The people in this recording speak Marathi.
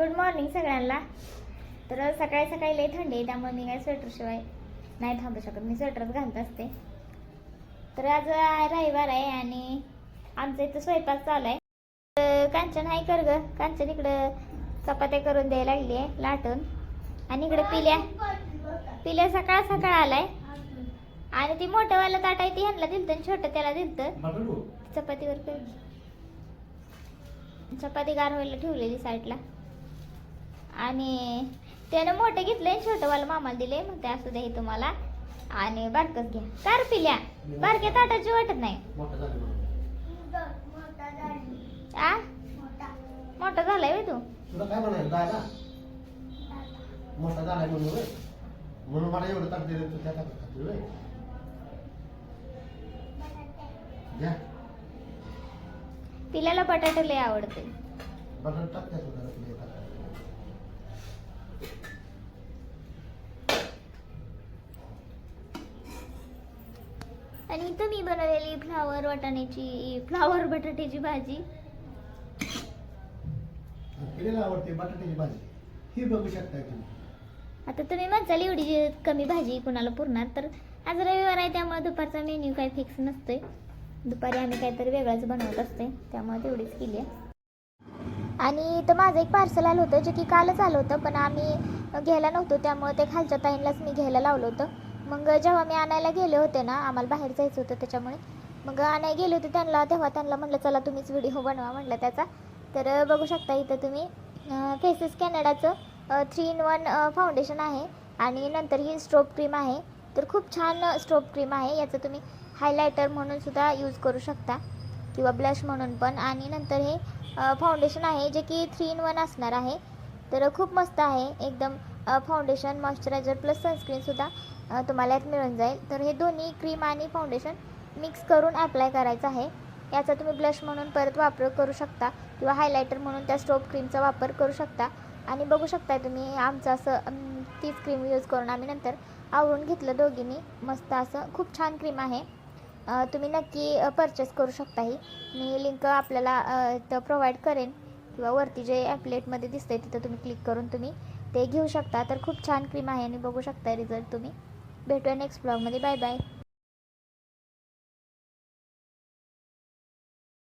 गुड मॉर्निंग सगळ्यांना. तर सकाळी सकाळी लई थंडी आहे त्यामुळे मी काय स्वेटरशिवाय नाही थांबू शकत. मी स्वेटरच घालत असते. तर आज रविवार आहे आणि आमचा इथं स्वयंपाक चालू आहे. तर कांचन हाय कर ग. कांचन इकडं चपात्या करून द्यायला लागली आहे लाटून. आणि इकडे पिल्या. पिल्या सकाळ सकाळ आलाय. आणि ती मोठंवाला ताट आहे ती ह्यांना दिलतं आणि छोटं त्याला दिलतं. चपातीवर चपाती गार व्हायला ठेवलेली साईडला आणि त्यानं मोठं घेतलंय आणि छोटं वाला मामाला दिले मग ते असू दे तुम्हाला. आणि बारकच घ्या. कार पिल्या. बारक्या ताटाची वाटत नाही. आ? मोठा झालाय व्हय तू. मोठा झालाय म्हणून मला एवढं ताट दिलं तू त्या ताटात पिल्याला बटाटे लय आवडते. बटाटा टाक त्यात जरा तुला एका ताटात. आणि इथं मी बनवलेली फ्लावर वाटाण्याची फ्लावर बटाट्याची भाजी. आवडते बटाट्याची भाजी. ही बघू तुम्ही. आता तुम्ही म्हणताल एवढी जी कमी भाजी कुणाला पुरणार तर आज रविवार आहे त्यामुळे दुपारचा मेन्यू काही फिक्स नसतोय. दुपारी आम्ही काहीतरी वेगळाच बनवत असते त्यामुळे तेवढीच केली आहे. आणि इथं माझं एक पार्सल आलं होतं जे की कालच आलं होतं पण आम्ही घ्यायला नव्हतो त्यामुळे ते खालच्या ताईंलाच मी घ्यायला लावलं होतं. मग जेव्हा मी आणायला गेले होते ना आम्हाला बाहेर जायचं होतं त्याच्यामुळे मग आणायला गेले होते त्यांना तेव्हा त्यांना म्हटलं चला तुम्हीच व्हिडिओ बनवा म्हटलं त्याचा. तर बघू शकता इथं तुम्ही फेसेस कॅनडाचं थ्री इन वन फाउंडेशन आहे आणि नंतर ही स्ट्रोप क्रीम आहे. तर खूप छान स्ट्रोप क्रीम आहे. याचं तुम्ही हायलायटर म्हणून सुद्धा यूज करू शकता किंवा ब्लश म्हणून पण. आणि नंतर हे फाउंडेशन आहे जे की थ्री इन वन असणार आहे. तर खूप मस्त आहे. एकदम फाउंडेशन मॉइश्चरायझर प्लस सनस्क्रीनसुद्धा तुम्हाला यात मिळून जाईल. तर हे दोन्ही क्रीम आणि फाउंडेशन मिक्स करून ॲप्लाय करायचं आहे. याचा तुम्ही ब्लश म्हणून परत वापर करू शकता किंवा हायलायटर म्हणून त्या स्ट्रोप क्रीमचा वापर करू शकता. आणि बघू शकता तुम्ही आमचं असं तीच क्रीम यूज करून आम्ही नंतर आवरून घेतलं दोघींनी. मस्त असं खूप छान क्रीम आहे. तुम्ही नक्की परचेस करू शकता ही. मी लिंक आपल्याला तर इथं प्रोव्हाइड करेन. किंवा वरती जे ॲपलेटमध्ये दिसतंय तिथं तुम्ही क्लिक करून तुम्ही ते घेऊ शकता. तर खूप छान क्रीम आहे आणि बघू शकता रिझल्ट तुम्ही. भेटूया नेक्स्ट ब्लॉगमध्ये बाय बाय